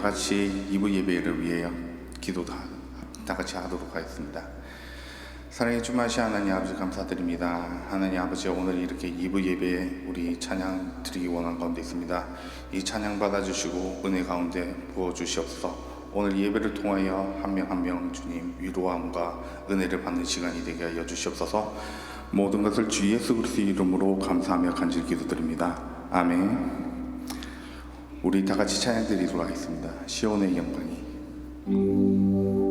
같이 이부 예배를 위하여 기도 다, 다 같이 하도록 하겠습니다. 사랑의 주마시 하나님 아버지 감사드립니다. 하나님 아버지 오늘 이렇게 이부 예배에 우리 찬양 드리기 원한 가운데 있습니다. 이 찬양 받아주시고 은혜 가운데 부어 주시옵소서. 오늘 예배를 통하여 한 명 한 명 주님 위로함과 은혜를 받는 시간이 되게 하여 주시옵소서. 모든 것을 주 예수 그리스도 이름으로 감사하며 간절히 기도드립니다. 아멘. 우리 다 같이 찬양 드리도록 하겠습니다. 시온의 영광이.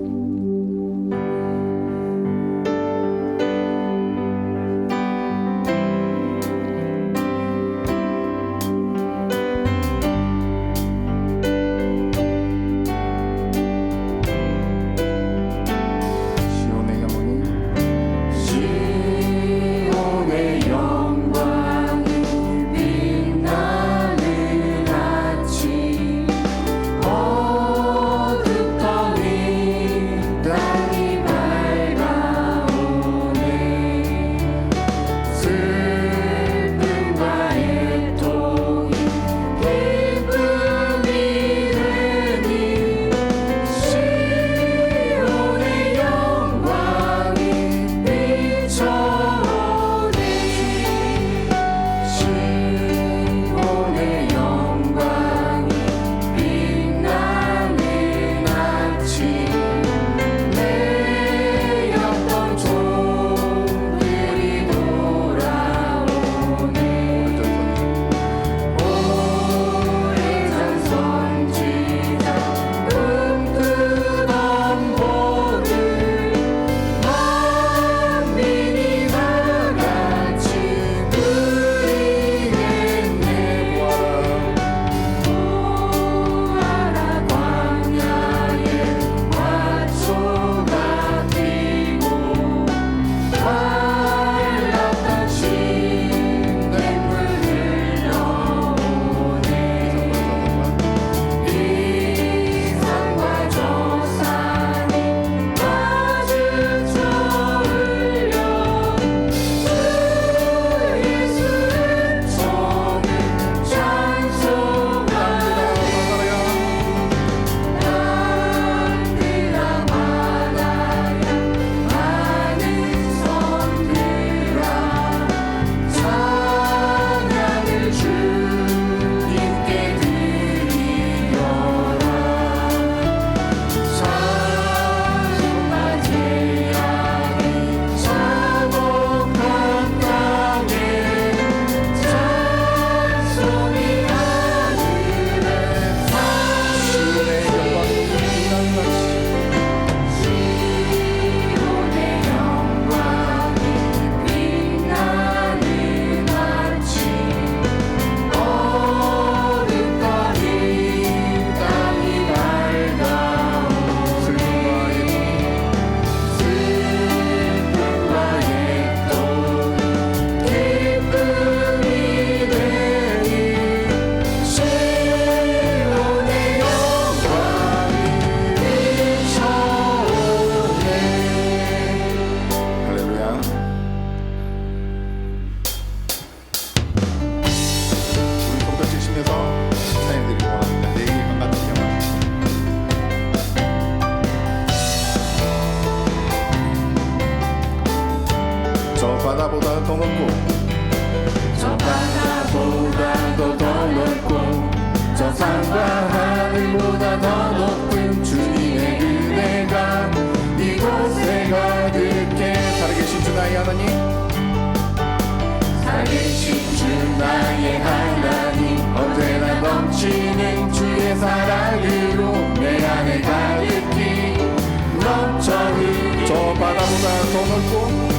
더 넓고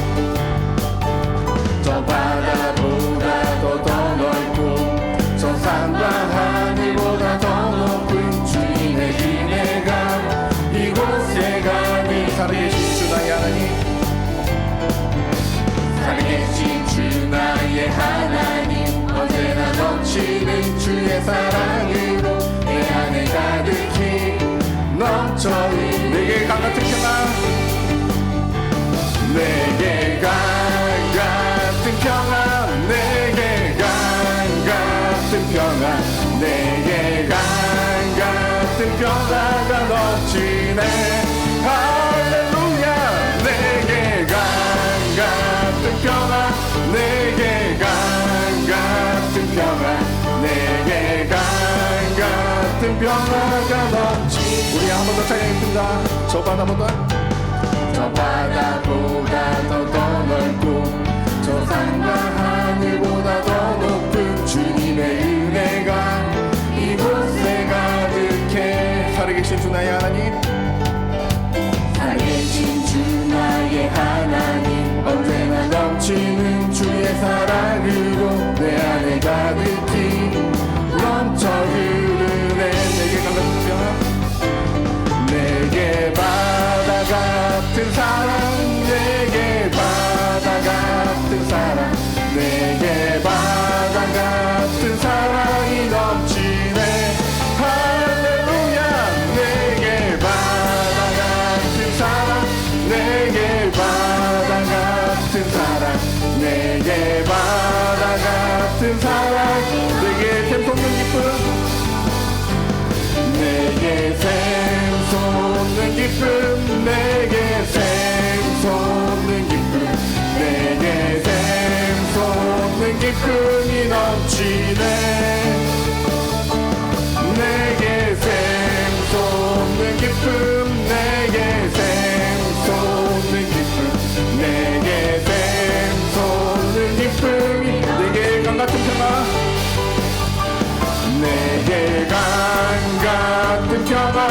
저 바다보다도 더 넓고 저 산과 하늘보다 더 높은 주님의 은혜가 이곳에 가득 살아계신 주 나의 하나님. 살아계신 주 나의 하나님 언제나 넘치는 주의 사랑으로 내 안에 가득히 넘쳐 흐 내게 강 같은 평안 내게 강 같은 평안 내게 강 같은 평안 평화가 넘치네. 할렐루야! 내게 강 같은 평화 내게 강 같은 평화 내게 강 같은 평화가 넘치 우리 한 번 더 찬양했습니다. 저 바다보다 저 바다보다 더, 더 넓고 저 산과 하늘보다 더 높은 주님의 은혜가 이곳에 가득해. 살아계신 주 나의 하나님. 살아계신 주 나의 하나님. 언제나 넘치는 주의 사랑으로 내 안에 가득히 넘쳐 흐르네. 내게 평화 내게 바다 같은 사랑 내게 바다 같은 사랑. 내게 샘솟는 기쁨. 내게 샘솟는 기쁨. 내게 샘솟는 기쁨. 내게 샘솟는 기쁨이 넘치네 같은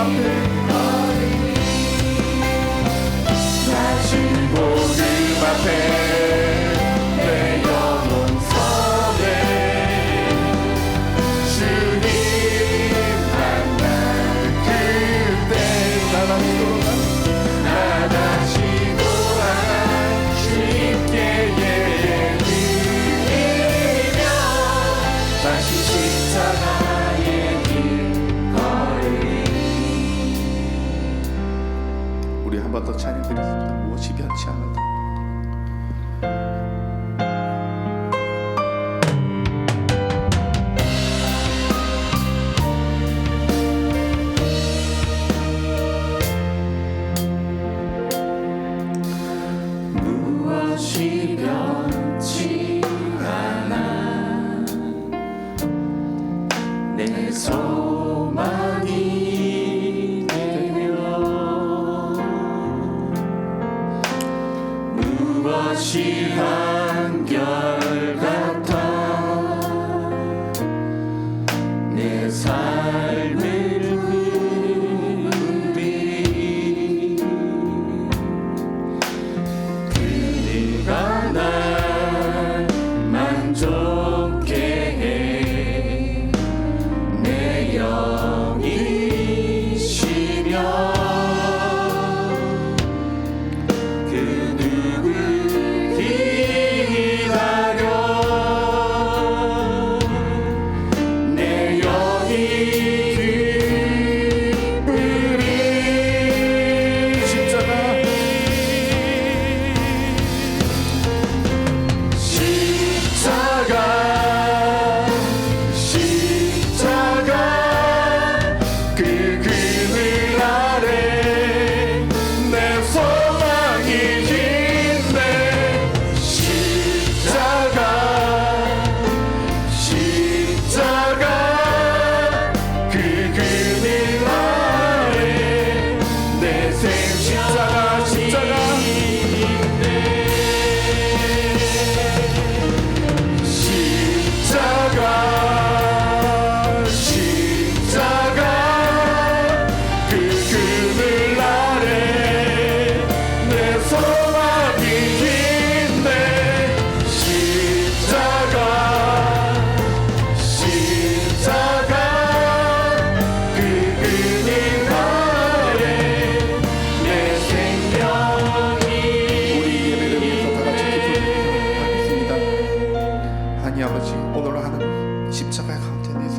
papel. 우리 한 번 더 찬양드리겠습니다. 무엇이 변치 않아도.